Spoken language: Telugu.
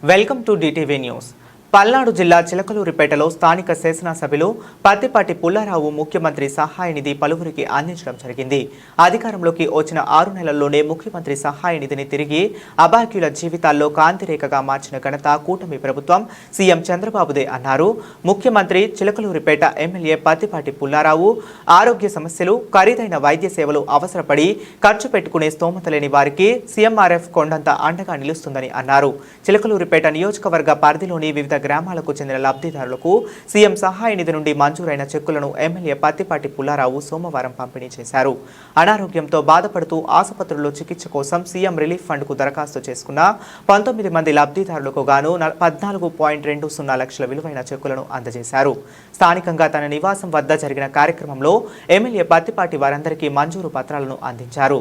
Welcome to DTV News. Palnadu జిల్లా చిలకలూరిపేటలో స్థానిక శాసనసభ్యులు పత్తిపాటి పుల్లారావు ముఖ్యమంత్రి సహాయ నిధి పలువురికి అందించడం జరిగింది. అధికారంలోకి వచ్చిన ఆరు నెలల్లోనే ముఖ్యమంత్రి సహాయ నిధిని తిరిగి అబాక్యుల జీవితాల్లో కాంతిరేఖగా మార్చిన ఘనత కూటమి ప్రభుత్వం సీఎం చంద్రబాబుదే అన్నారు. ముఖ్యమంత్రి చిలకలూరిపేట ఎమ్మెల్యే పత్తిపాటి పుల్లారావు ఆరోగ్య సమస్యలు ఖరీదైన వైద్య సేవలు అవసరపడి ఖర్చు పెట్టుకునే స్తోమత లేని వారికి సీఎంఆర్ఎఫ్ కొండంత అండగా నిలుస్తుందని అన్నారు. చిలకలూరిపేట నియోజకవర్గ పరిధిలోని వివిధ గ్రామాలకు చెందిన లబ్ధిదారులకు సీఎం సహాయ నిధి నుండి మంజూరైన చెక్కులను ఎమ్మెల్యే పత్తిపాటి పుల్లారావు సోమవారం పంపిణీ చేశారు. అనారోగ్యంతో బాధపడుతూ ఆసుపత్రుల్లో చికిత్స కోసం సీఎం రిలీఫ్ ఫండ్కు దరఖాస్తు చేసుకున్న పంతొమ్మిది మంది లబ్ధిదారులకు గాను పద్నాలుగు పాయింట్ రెండు సున్నా లక్షల విలువైన చెక్కులను అందజేశారు. స్థానికంగా తన నివాసం వద్ద జరిగిన కార్యక్రమంలో ఎమ్మెల్యే పత్తిపాటి వారందరికీ మంజూరు పత్రాలను అందించారు.